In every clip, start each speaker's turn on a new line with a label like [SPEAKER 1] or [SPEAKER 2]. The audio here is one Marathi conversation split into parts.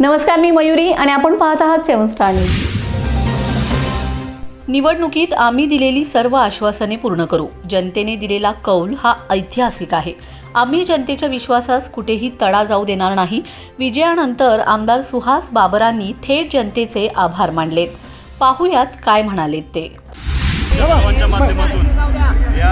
[SPEAKER 1] नमस्कार मी मयुरी आणि आपण पाहत आहात सेवन स्टार न्यूज. निवडणुकीत आम्ही दिलेली सर्व आश्वासने पूर्ण करू. जनतेने दिलेला कौल हा ऐतिहासिक आहे. आम्ही जनतेच्या विश्वासास कुठेही तडा जाऊ देणार नाही. विजयानंतर आमदार सुहास बाबरांनी थेट जनतेचे आभार मानलेत. पाहुयात काय म्हणालेत ते.
[SPEAKER 2] या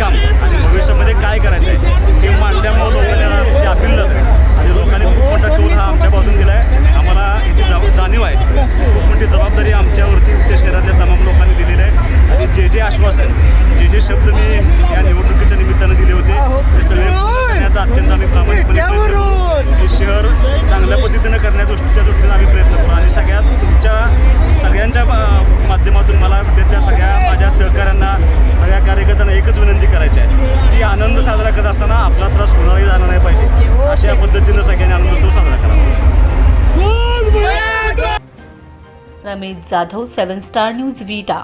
[SPEAKER 2] काम. आणि भविष्यामध्ये काय करायचं आहे हे मांडल्यामुळं लोकांनी अपील झालं आणि लोकांनी खूप मोठा कौल हा आमच्या बाजून दिला आहे आम्हाला याची जा जाणीव आहे. खूप मोठी जबाबदारी आमच्यावरती त्या शहरातल्या तमाम लोकांनी दिलेली आहे. आणि जे जे आश्वासन जे जे शब्द मी या निवडणुकीच्या निमित्तानं दिले होते ते सगळे करण्याचा अत्यंत आम्ही प्रामाणिकपणे हे शहर चांगल्या पद्धतीनं करण्याच्या दृष्टीच्या दृष्टीनं आम्ही प्रयत्न करू. आणि सगळ्यात तुमच्या सगळ्यांच्या माध्यमातून मला विद्यार्थ्या सगळ्या माझ्या सहकाऱ्यांना असताना आपला त्रास कोणालाही झाला नाही पाहिजे. अशा पद्धतीनं सगळ्यांनी आनंद उत्सव साजरा करावा.
[SPEAKER 1] Ramesh Jadhav seven star news Vita.